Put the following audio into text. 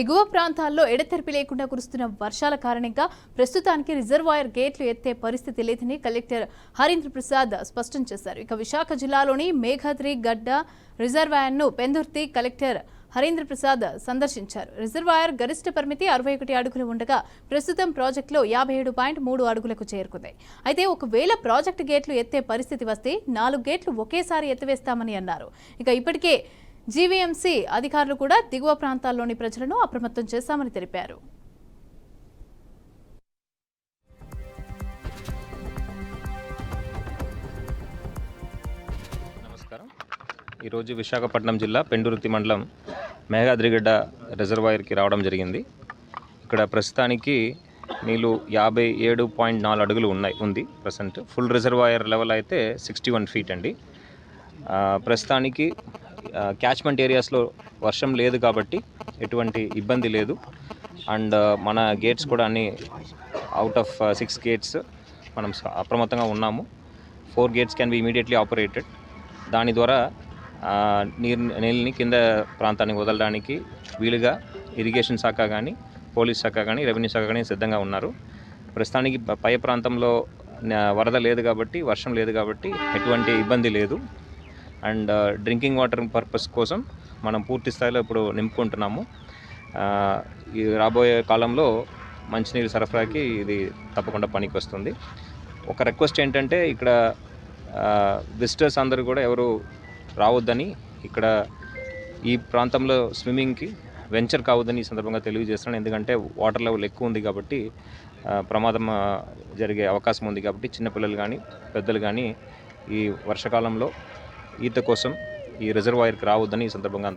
ఎగువ ప్రాంతాల్లో ఎడతెరిపి లేకుండా కురుస్తున్న వర్షాల కారణంగా ప్రస్తుతానికి రిజర్వాయర్ గేట్లు ఎత్తే పరిస్థితి లేదని కలెక్టర్ హరీంద్ర ప్రసాద్ స్పష్టం చేశారు. ఇక విశాఖ జిల్లాలోని మేఘాద్రి గడ్డ రిజర్వాయర్ను పెందుర్తి కలెక్టర్ హరీంద్ర ప్రసాద్ సందర్శించారు. రిజర్వాయర్ గరిష్ట పరిమితి అరవై ఒకటి అడుగులు ఉండగా ప్రస్తుతం ప్రాజెక్టులో యాభై ఏడు పాయింట్ మూడు అడుగులకు చేరుకుంది. అయితే ఒకవేళ ప్రాజెక్టు గేట్లు ఎత్తే పరిస్థితి వస్తే నాలుగు గేట్లు ఒకేసారి ఎత్తివేస్తామని అన్నారు. ఇక ఇప్పటికే జీవీఎంసీ అధికారులు కూడా దిగువ ప్రాంతాల్లోని ప్రజలను అప్రమత్తం చేశామని తెలిపారు. నమస్కారం. ఈరోజు విశాఖపట్నం జిల్లా పెండురుతి మండలం మేఘాద్రిగడ్డ రిజర్వాయర్కి రావడం జరిగింది. ఇక్కడ ప్రస్తుతానికి నీళ్ళు యాభై ఏడు పాయింట్ నాలుగు అడుగులు ఉన్నాయి ఉంది ప్రజెంట్ ఫుల్ రిజర్వాయర్ లెవెల్ అయితే సిక్స్టీ వన్ ఫీట్ అండి. ప్రస్తుతానికి క్యాచ్మెంట్ ఏరియాస్లో వర్షం లేదు కాబట్టి ఎటువంటి ఇబ్బంది లేదు. అండ్ మన గేట్స్ కూడా అన్ని అవుట్ ఆఫ్ సిక్స్ గేట్స్ మనం స- అప్రమత్తంగా ఉన్నాము. Four gates can be immediately operated దాని ద్వారా నీరు నీళ్ళని కింద ప్రాంతానికి వదలడానికి వీలుగా ఇరిగేషన్ శాఖ కానీ పోలీస్ శాఖ కానీ రెవెన్యూ శాఖ కానీ సిద్ధంగా ఉన్నారు. ప్రస్తుతానికి పై ప్రాంతంలో వరద లేదు కాబట్టి వర్షం లేదు కాబట్టి ఎటువంటి ఇబ్బంది లేదు. అండ్ డ్రింకింగ్ వాటర్ పర్పస్ కోసం మనం పూర్తి స్థాయిలో ఇప్పుడు నింపుకుంటున్నాము. ఈ రాబోయే కాలంలో మంచినీరు సరఫరాకి ఇది తప్పకుండా పనికి వస్తుంది ఒక రిక్వెస్ట్ ఏంటంటే ఇక్కడ విజిటర్స్ అందరూ కూడా ఎవరు రావద్దని ఇక్కడ ఈ ప్రాంతంలో స్విమ్మింగ్కి వెంచర్ కావద్దని ఈ సందర్భంగా తెలియజేస్తున్నాను. ఎందుకంటే వాటర్ లెవెల్ ఎక్కువ ఉంది కాబట్టి ప్రమాదం జరిగే అవకాశం ఉంది కాబట్టి చిన్నపిల్లలు కానీ పెద్దలు కానీ ఈ వర్షాకాలంలో ఈత కోసం ఈ రిజర్వాయర్కి రావద్దని ఈ సందర్భంగా అందరూ